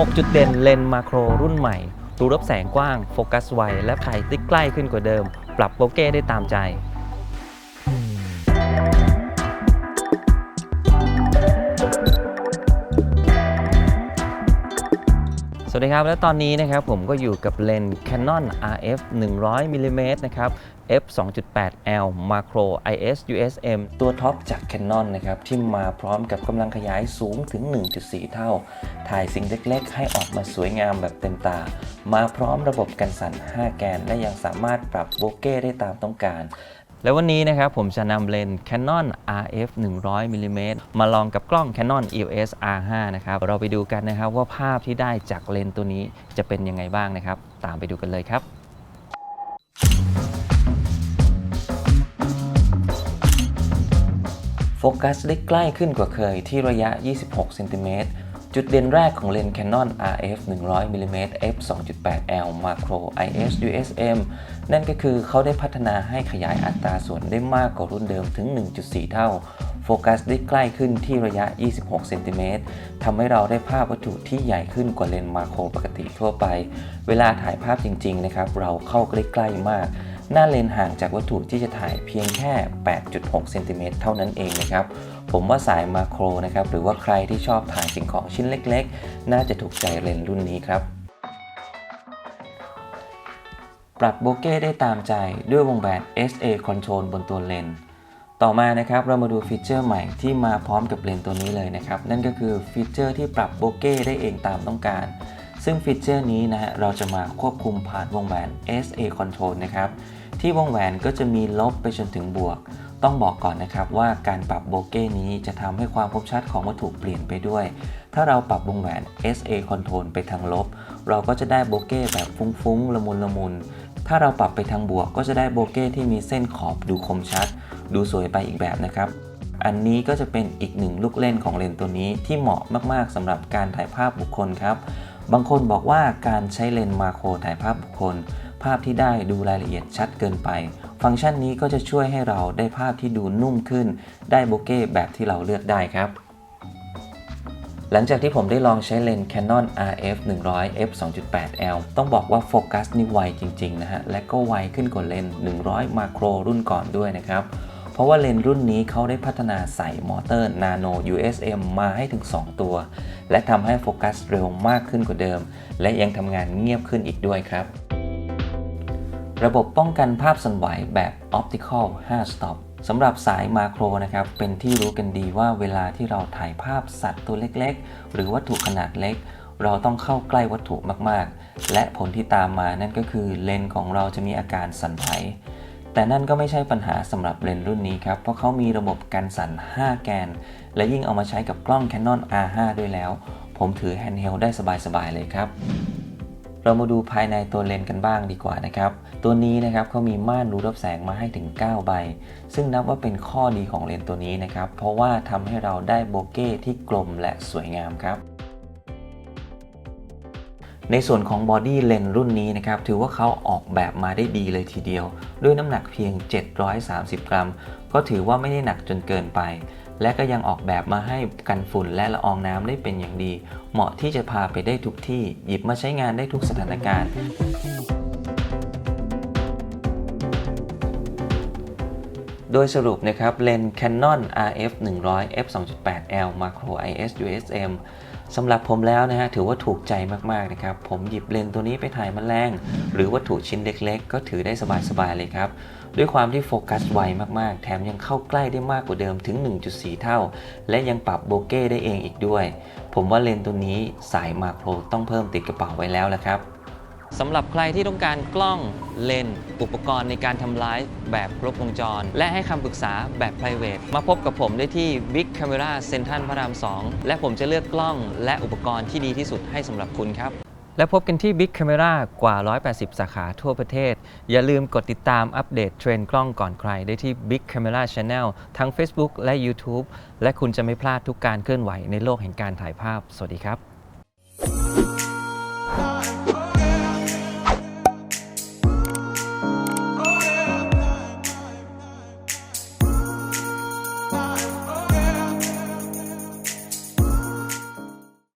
6 จุดเด่นเลนส์มาโครรุ่นใหม่ รูรับแสงกว้าง โฟกัสไว และถ่ายติดใกล้ขึ้นกว่าเดิม ปรับโบเก้ได้ตามใจ สวัสดีครับ และตอนนี้นะครับผมก็อยู่กับเลนส์ Canon RF 100 mm นะครับ f 2.8 l Macro IS USM ตัวท็อปจาก Canon นะครับ ที่มาพร้อมกับกำลังขยายสูงถึง 1.4 เท่า ถ่ายสิ่งเล็ก ๆ ให้ออกมาสวยงามแบบเต็มตา มาพร้อมระบบกันสั่น 5 แกน และยังสามารถปรับโบเก้ได้ตามต้องการ แล้ววันนี้นะครับผมจะนำเลนส์ Canon RF 100 mm มาลองกับกล้อง Canon EOS R5 นะครับ เราไปดูกันนะครับว่าภาพที่ได้จากเลนส์ตัวนี้จะเป็นยังไงบ้างนะครับ ตามไปดูกันเลยครับโฟกัสได้ใกล้ขึ้นกว่าเคยที่ระยะ 26 เซนติเมตร จุดเด่นแรกของเลนส์ Canon RF 100 mm f 2.8 l Macro IS USM นั่นก็คือเขาได้พัฒนาให้ขยายอัตราส่วนได้มากกว่ารุ่นเดิมถึง 1.4 เท่า โฟกัสได้ใกล้ขึ้นที่ระยะ 26 เซนติเมตรทำให้เราได้ภาพวัตถุที่ใหญ่ขึ้นกว่าเลนส์มาโครปกติทั่วไป เวลาถ่ายภาพจริง ๆ นะครับ เราเข้าใกล้ ๆ มาก หน้าเลนห่างจากวัตถุที่จะถ่ายเพียงแค่ 8.6 เซนติเมตรเท่านั้นเองนะครับ ผมว่าสายมาโครนะครับ หรือว่าใครที่ชอบถ่ายสิ่งของชิ้นเล็กๆ น่าจะถูกใจเลนรุ่นนี้ครับ ปรับโบเก้ได้ตามใจด้วยวงแบน SA Control บนตัวเลนต่อมานะครับเรามาดูฟีเจอร์ใหม่ที่มาพร้อมกับเลนตัวนี้เลยนะครับ นั่นก็คือฟีเจอร์ที่ปรับโบเก้ได้เองตามต้องการ ซึ่งฟีเจอร์นี้นะฮะเราจะมาควบคุมผ่านวงแหวน SA Control นะครับ ที่วงแหวนก็จะมีลบไปจนถึงบวก ต้องบอกก่อนนะครับว่าการปรับโบเก้นี้จะทำให้ความคมชัดของวัตถุเปลี่ยนไปด้วย ถ้าเราปรับวงแหวน SA Control ไปทางลบ เราก็จะได้โบเก้แบบฟุ้งๆ ละมุนละมุนถ้าเราปรับไปทางบวกก็จะได้โบเก้ที่มีเส้นขอบดูคมชัด ดูสวยไปอีกแบบนะครับ อันนี้ก็จะเป็นอีกหนึ่งลูกเล่นของเลนส์ตัวนี้ที่เหมาะมากๆสำหรับการถ่ายภาพบุคคลครับ บางคนบอกว่าการใช้เลนส์มาโครถ่ายภาพบุคคล ภาพที่ได้ดูรายละเอียดชัดเกินไป ฟังก์ชันนี้ก็จะช่วยให้เราได้ภาพที่ดูนุ่มขึ้น ได้โบเก้แบบที่เราเลือกได้ครับหลังจากที่ผมได้ลองใช้เลนส์ Canon RF 100 f 2.8 l ต้องบอกว่าโฟกัสนี่ไวจริง ๆ นะฮะ และก็ไวขึ้นกว่าเลนส์100 มาโครรุ่นก่อนด้วยนะครับ ราะว่าเลนส์รุ่นนี้เขาได้พัฒนาใส่มอเตอร์ Nano USM มาให้ถึง 2 ตัว และทำให้โฟกัสเร็วมากขึ้นกว่าเดิม และยังทำงานเงียบขึ้นอีกด้วยครับ ระบบป้องกันภาพสั่นไหวแบบ Optical 5 Stop สำหรับสายมาโครนะครับ เป็นที่รู้กันดีว่าเวลาที่เราถ่ายภาพสัตว์ตัวเล็กๆ หรือวัตถุขนาดเล็ก เราต้องเข้าใกล้วัตถุมากๆ และผลที่ตามมานั่นก็คือเลนส์ของเราจะมีอาการสั่นไหว แต่นั่นก็ไม่ใช่ปัญหาสำหรับเลนส์รุ่นนี้ครับ เพราะเขามีระบบกันสั่น 5 แกน และยิ่งเอามาใช้กับกล้อง Canon R5 ด้วยแล้ว ผมถือแฮนด์เฮลได้สบายๆเลยครับ เรามาดูภายในตัวเลนส์กันบ้างดีกว่านะครับ ตัวนี้นะครับเขามีม่านรูรับแสงมาให้ถึง 9 ใบ ซึ่งนับว่าเป็นข้อดีของเลนส์ตัวนี้นะครับ เพราะว่าทำให้เราได้โบเก้ที่กลมและสวยงามครับ ในส่วนของบอดี้เลนรุ่นนี้นะครับ ถือว่าเขาออกแบบมาได้ดีเลยทีเดียว ด้วยน้ำหนักเพียง 730 กรัม ก็ถือว่าไม่ได้หนักจนเกินไป และก็ยังออกแบบมาให้กันฝุ่นและละอองน้ำได้เป็นอย่างดี เหมาะที่จะพาไปได้ทุกที่ หยิบมาใช้งานได้ทุกสถานการณ์โดยสรุปนะครับเลนส์ Canon RF 100 f 2.8 l Macro IS USM สำหรับผมแล้วนะฮะถือว่าถูกใจมากๆนะครับ ผมหยิบเลนส์ตัวนี้ไปถ่ายแมลง หรือวัตถุชิ้นเล็กๆ ก็ถือได้สบายๆเลยครับ ด้วยความที่โฟกัสไวมากๆ แถมยังเข้าใกล้ได้มากกว่าเดิมถึง 1.4 เท่า และยังปรับโบเก้ได้เองอีกด้วย ผมว่าเลนส์ตัวนี้สายมาโครต้องเพิ่มติดกระเป๋าไว้แล้วละครับ สำหรับใครที่ต้องการกล้องเลนส์อุปกรณ์ในการทำไลฟ์แบบครบวงจร และให้คำปรึกษาแบบ p r i v a t มาพบกับผมได้ที่ Big Camera Central พระราม 2 และผมจะเลือกกล้องและอุปกรณ์ที่ดีที่สุดให้สำหรับคุณครับ และพบกันที่ Big Camera กว่า 180 สาขาทั่วประเทศ อย่าลืมกดติดตามอัปเดตเทรนด์กล้องก่อนใคร ได้ที่ Big Camera Channel ทั้ง Facebook และ YouTube และคุณจะไม่พลาดทุกการเคลื่อนไหวในโลกแห่งการถ่ายภาพ สวัสดีครับ